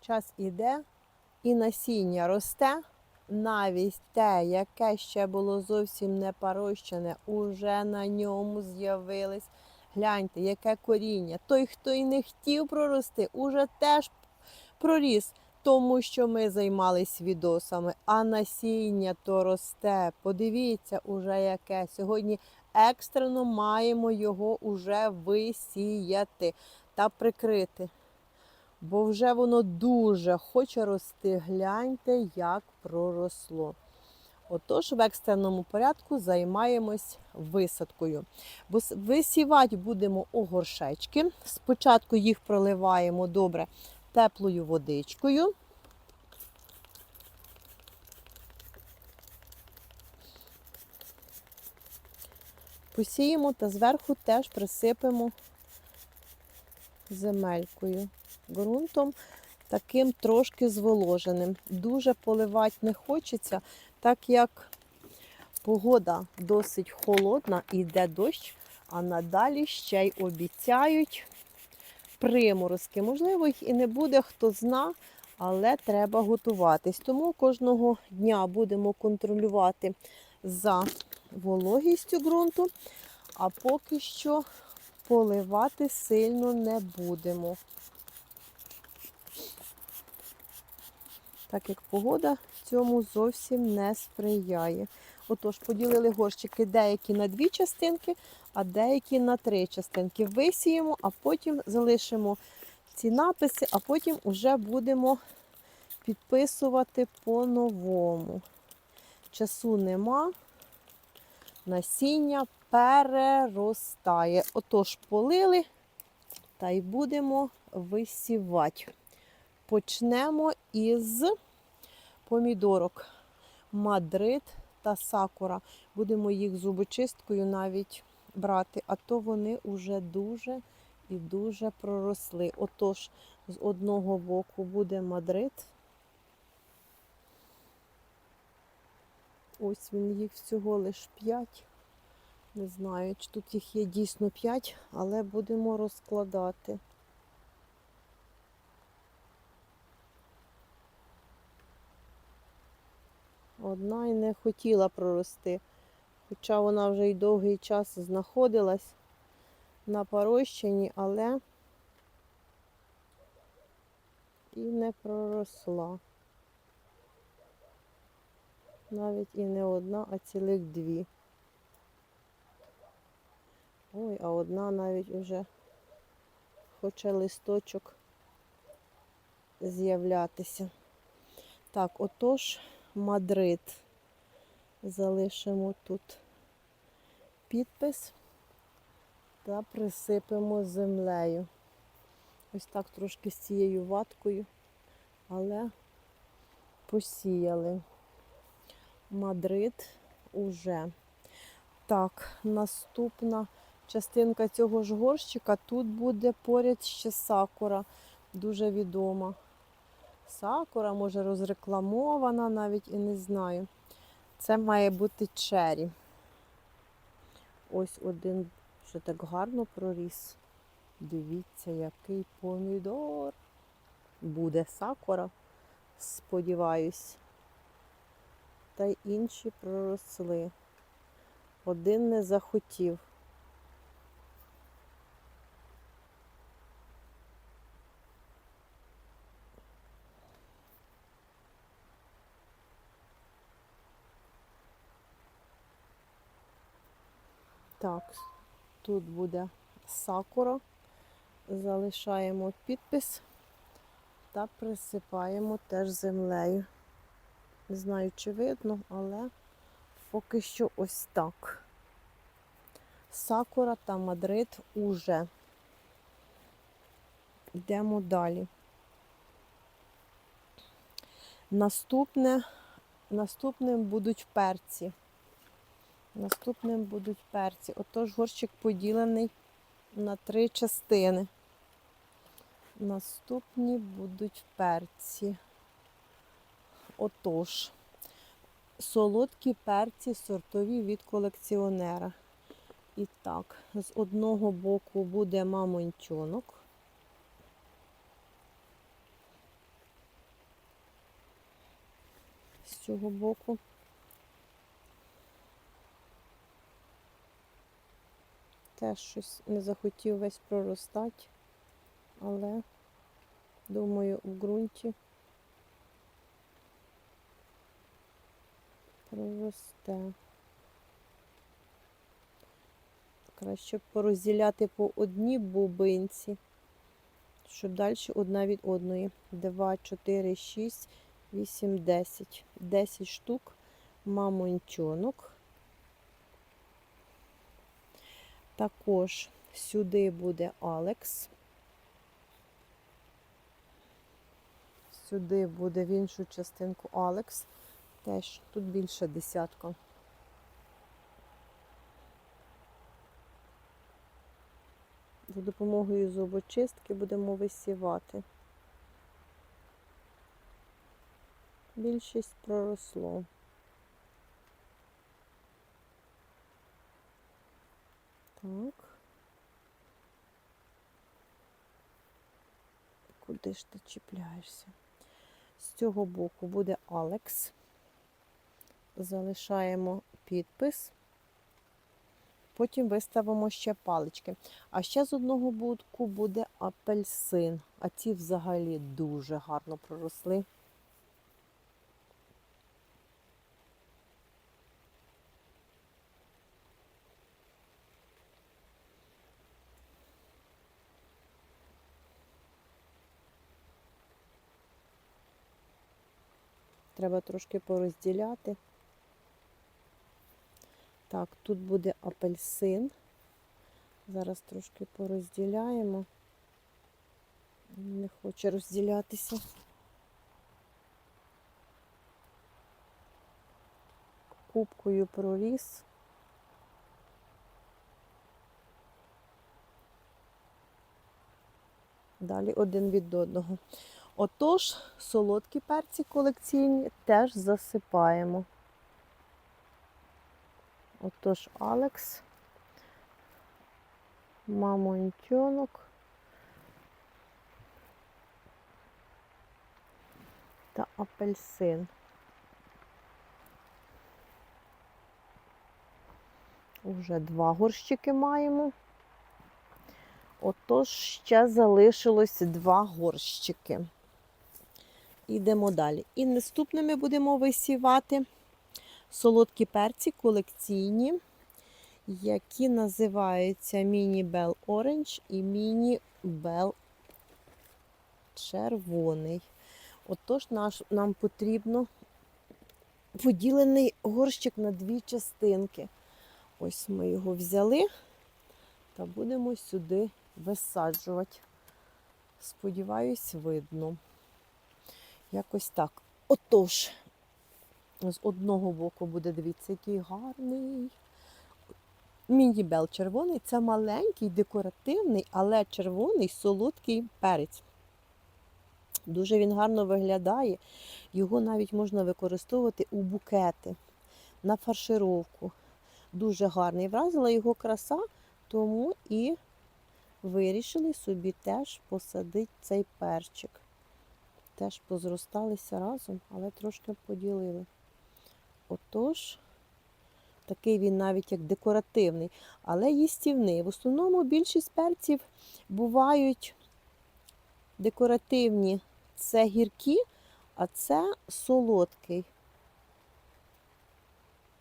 Час іде, і насіння росте. Навіть те, яке ще було зовсім не порощене, уже на ньому з'явились. Гляньте, яке коріння. Той, хто і не хотів прорости, уже теж проріс, тому що ми займались відосами. А насіння то росте. Подивіться, уже яке. Сьогодні екстрено маємо його уже висіяти та прикрити. Бо вже воно дуже хоче рости. Гляньте, як проросло. Отож, в екстреному порядку займаємось висадкою. Бо висівати будемо у горшечки. Спочатку їх проливаємо добре теплою водичкою. Посіємо та зверху теж присипемо земелькою, ґрунтом таким трошки зволоженим. Дуже поливати не хочеться, так як погода досить холодна, йде дощ, а надалі ще й обіцяють приморозки. Можливо, їх і не буде, хто зна, але треба готуватись. Тому кожного дня будемо контролювати за вологістю ґрунту, а поки що поливати сильно не будемо. Так як погода цьому зовсім не сприяє. Отож, поділили горщики деякі на дві частинки, а деякі на три частинки. Висіємо, а потім залишимо ці написи, а потім вже будемо підписувати по-новому. Часу нема, насіння переростає. Отож, полили та й будемо висівати. Почнемо із помідорок Мадрид та сакура. Будемо їх зубочисткою навіть брати, а то вони вже дуже і дуже проросли. Отож, з одного боку буде Мадрид. Ось він їх всього лиш 5. Не знаю, чи тут їх є дійсно 5, але будемо розкладати. Одна і не хотіла прорости, хоча вона вже й довгий час знаходилась на порощенні, але і не проросла. Навіть і не одна, а цілих дві. Ой, а одна навіть уже хоче листочок з'являтися. Так, отож. Мадрид. Залишимо тут підпис та присипемо землею. Ось так трошки з цією ваткою, але посіяли. Мадрид уже. Так, наступна частинка цього ж горщика. Тут буде поряд ще сакура, дуже відома. Сакура, може розрекламована, навіть і не знаю. Це має бути чері. Ось один вже так гарно проріс. Дивіться, який помідор. Буде сакура, сподіваюсь. Та й інші проросли. Один не захотів. Так, тут буде сакура. Залишаємо підпис та присипаємо теж землею. Не знаю, чи видно, але поки що ось так. Сакура та Мадрид уже. Йдемо далі. Наступне, наступним будуть перці. Наступним будуть перці. Отож, горщик поділений на три частини. Наступні будуть перці. Отож, солодкі перці сортові від колекціонера. І так, з одного боку буде мамонтьонок. З цього боку. Теж щось не захотів весь проростати, але думаю, в ґрунті проросте. Краще порозділяти по одній бубинці, щоб далі одна від одної. 2, 4, 6, 8, 10. 10 штук мамонтьонок. Також сюди буде Алекс. Сюди буде в іншу частинку Алекс. Теж тут більше десятка. За допомогою зубочистки будемо висівати. Більшість проросло. Так. Куди ж ти чіпляєшся? З цього боку буде Алекс. Залишаємо підпис. Потім виставимо ще палички. А ще з одного боку буде апельсин. А ці взагалі дуже гарно проросли. Треба трошки порозділяти. Так, тут буде апельсин. Зараз трошки порозділяємо. Не хоче розділятися. Кубкою проріс. Далі один від одного. Отож, солодкі перці колекційні теж засипаємо. Отож, Алекс, мамонтьонок та апельсин. Уже два горщики маємо. Отож, ще залишилось два горщики. Йдемо далі. І наступними будемо висівати солодкі перці колекційні, які називаються Міні Бел Оранж і Міні Бел Червоний. Отож, наш, нам потрібно поділений горщик на дві частинки. Ось ми його взяли та будемо сюди висаджувати. Сподіваюсь, видно. Якось так. Отож, з одного боку буде, дивіться, який гарний. Мінібел червоний це маленький, декоративний, але червоний солодкий перець. Дуже він гарно виглядає. Його навіть можна використовувати у букети, на фаршировку. Дуже гарний. Вразила його краса, тому і вирішили собі теж посадити цей перчик. Теж позросталися разом, але трошки поділили. Отож, такий він навіть як декоративний, але їстівний. В основному більшість перців бувають декоративні. Це гіркі, а це солодкий,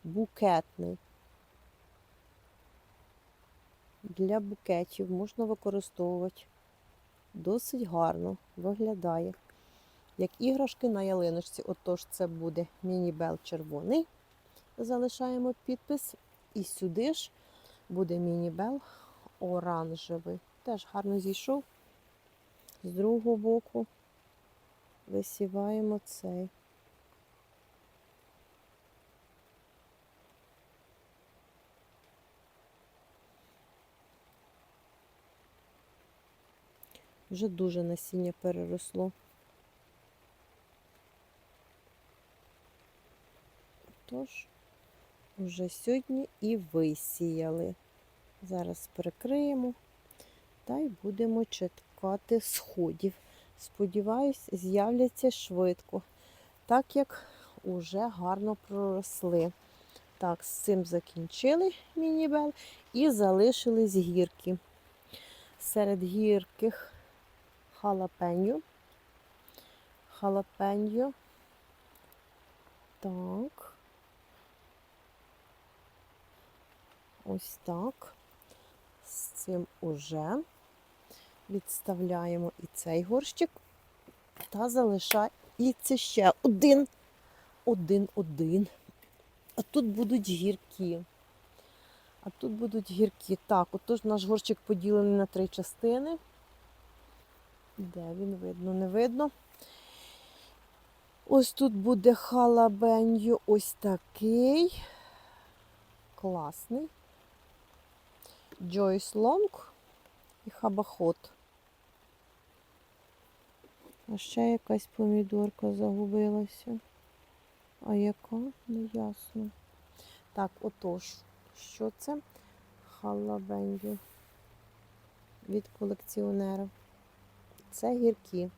букетний. Для букетів можна використовувати. Досить гарно виглядає. Як іграшки на ялиночці. Отож, це буде міні-бел червоний. Залишаємо підпис. І сюди ж буде міні-бел оранжевий. Теж гарно зійшов. З другого боку висіваємо цей. Вже дуже насіння переросло. Тож, вже сьогодні і висіяли. Зараз прикриємо та й будемо чекати сходів. Сподіваюсь, з'являться швидко. Так як вже гарно проросли. Так, з цим закінчили мінібел і залишились гірки. Серед гірких халапеньо. Халапеньо. Так. Ось так. З цим уже відставляємо і цей горщик. Та залишається ще один. Один, один. А тут будуть гіркі. А тут будуть гіркі. Так, отож наш горщик поділений на три частини. Де він видно, не видно. Ось тут буде халабеньо ось такий. Класний. Джойс Лонг і хабахот. А ще якась помідорка загубилася. А яка? Не ясно. Так, отож, що це? Халабеньо від колекціонера. Це гіркі.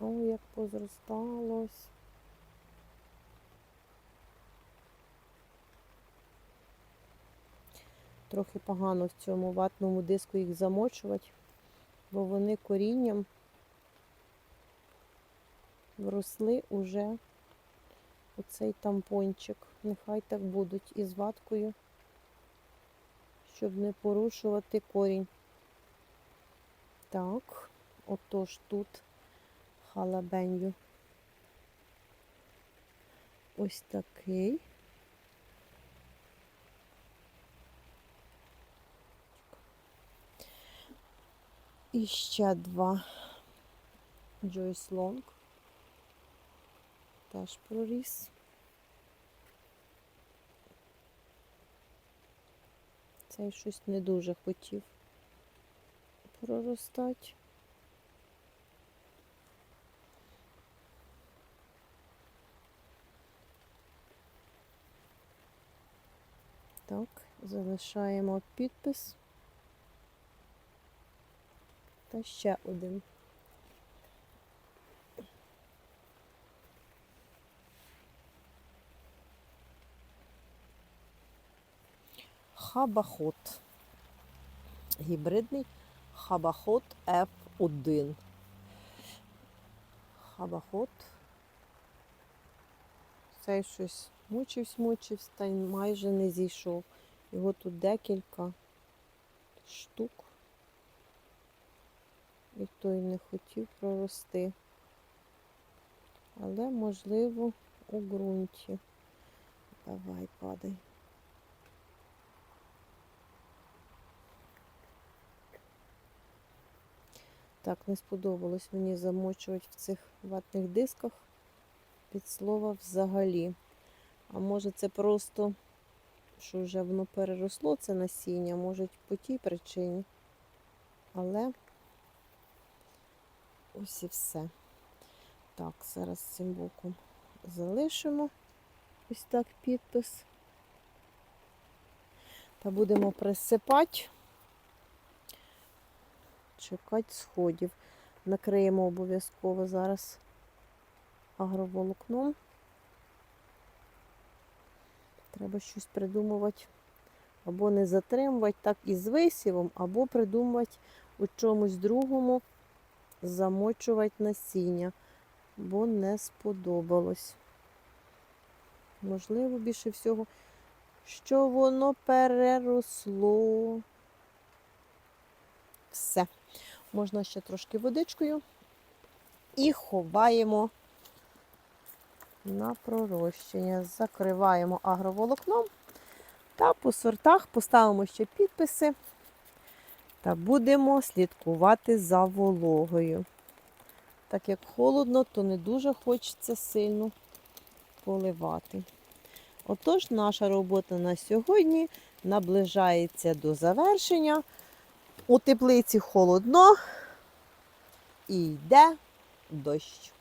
О, як позросталось. Трохи погано в цьому ватному диску їх замочувати, бо вони корінням вросли уже оцей тампончик. Нехай так будуть із ваткою, щоб не порушувати корінь. Так, отож тут халабенью. Ось такий. І ще два Joyce Long. Теж проріс. Цей щось не дуже хотів проростати. Так, залишаємо підпис. Та ще один. Хабахот. Гібридний Хабахот F1. Хабахот. Цей щось мучився, мучився, та й майже не зійшов. Його тут декілька штук. І той не хотів прорости. Але, можливо, у ґрунті. Давай, падай. Так, не сподобалось мені замочувати в цих ватних дисках під слова взагалі. А може це просто, що вже воно переросло, це насіння, може по тій причині. Але ось і все. Так, зараз цим боком залишимо ось так підпис. Та будемо присипати, чекати сходів. Накриємо обов'язково зараз агроволокном. Треба щось придумувати. Або не затримувати так із висівом, або придумувати у чомусь другому замочувати насіння, бо не сподобалось. Можливо, більше всього, що воно переросло. Все. Можна ще трошки водичкою і ховаємо на пророщення. Закриваємо агроволокном та по сортах поставимо ще підписи та будемо слідкувати за вологою. Так як холодно, то не дуже хочеться сильно поливати. Отож, наша робота на сьогодні наближається до завершення. У теплиці холодно і йде дощ.